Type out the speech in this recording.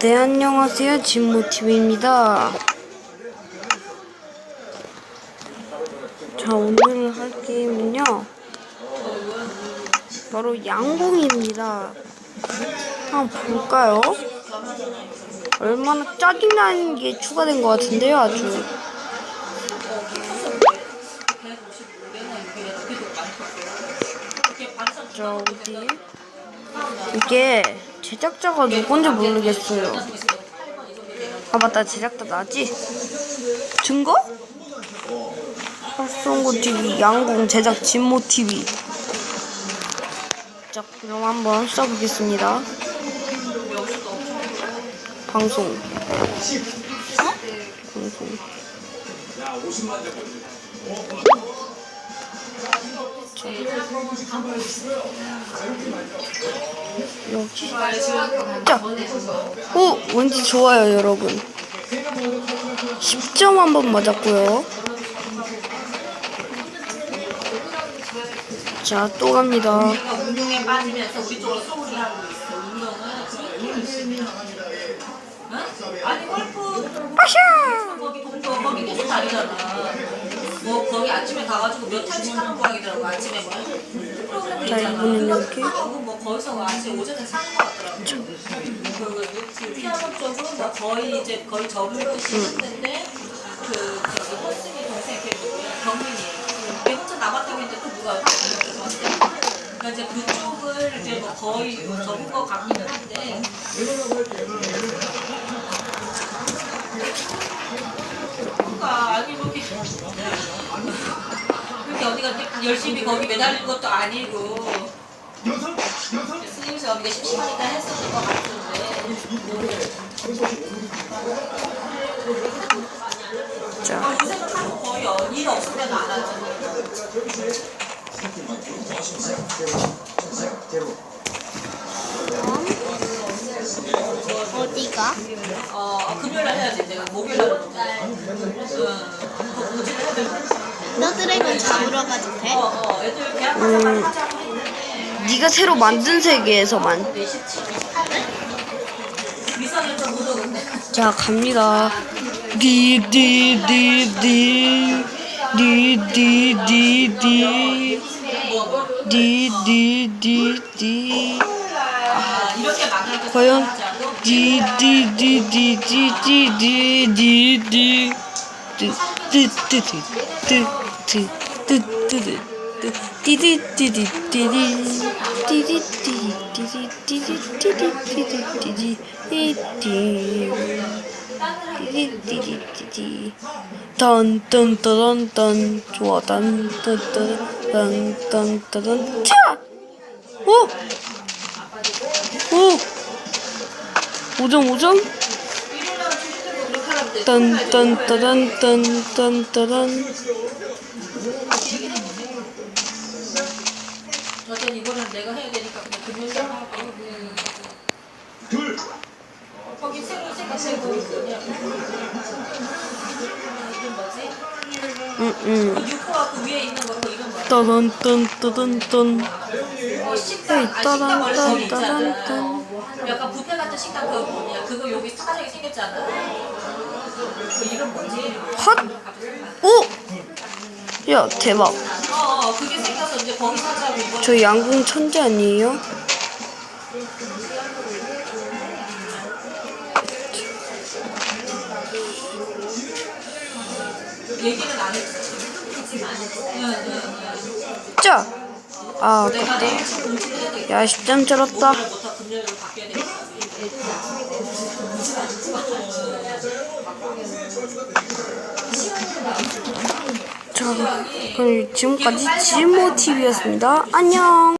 네, 안녕하세요. 진모TV입니다. 자, 오늘 할 게임은요. 바로 양궁입니다. 한번 볼까요? 얼마나 짜증나는 게 추가된 것 같은데요, 아주. 자, 어디? 이게 제작자가 누군지 모르겠어요. 아 맞다 제작자 나지? 증거? 활성고 TV 양궁 제작 진모 TV. 자 그럼 한번 써보겠습니다. 방송. 방송. 여기. 자. 오, 왠지 좋아요, 여러분. 10점 한 번 맞았고요. 자, 또 갑니다. 운동에 빠지면서 우리 쪽으로 소홀히 하고 있어. 운동은 응? 아니 골프! 거기 동거 거기 계속 다니잖아. 뭐 거기 아침에 가가지고 몇 탄씩 하는 모양이더라고 아침에 뭐 프로그램 자, 있잖아. 그거 이렇게. 하고 뭐 거기서 아침 오전에 사는 거 같더라고. 그 피아노 쪽은 뭐 거의 이제 거의 접을듯이 했는데 그 저기 허승이 동생 걔 누구야 경민이 걔 혼자 남았다고 했는데 또 누가 왔대. 그러니까 이제 그쪽을 이제 뭐 거의 접은 거 같기는 한데. 그러니까 아니 뭐 이렇게 그렇게 어디가 열심히 거기 매달린 것도 아니고. 스님이 어디가 심심하니까 했었던 것 같은데. 자, 요새는 하도 거의 어- 일 없으면 안 하지 어디가? 어 금요일 날 해야지 내가 목요일날 해야 돼. 너 드래곤 잡으러 가도 돼? 어, 어, 애들 계약 했는데 네가 새로 만든 세계에서만. 4시 미선이 좀못 오는데 자, 갑니다. 디디디디 디디디디 디 디 디디 아, 이렇게 만나서 과연 하자고? 디디 디 디 디 디 디 디 디 딴딴따단딴 좋아 딴딴따단 딴딴따단 차! 오! 오! 5점 5점? 딴딴따단딴딴따단 어떤 이거는 내가 해야 되니까 그냥 금요일 날 하고 거기 새로 생각되고 뭐냐 이름 뭐지? 응응 유코하고 위에 있는 거그 이름? 따단 딴 따단딴 어, 식당, 아, 식당 원래 거기 있잖아. 약간 뷔페 같은 식당 그 뭐냐 그거 여기 사장이 생겼잖아. 그 이름 뭐지? 헛! 오! 야 대박 어, 어 그게 생겨서 이제 거기 사자고 이거. 저 양궁 천재 아니에요? 얘기는 안 했지. 응, 응, 응. 자! 아, 아깝다. 야, 10점 줄었다. 자, 그럼 지금까지 지모TV였습니다. 안녕!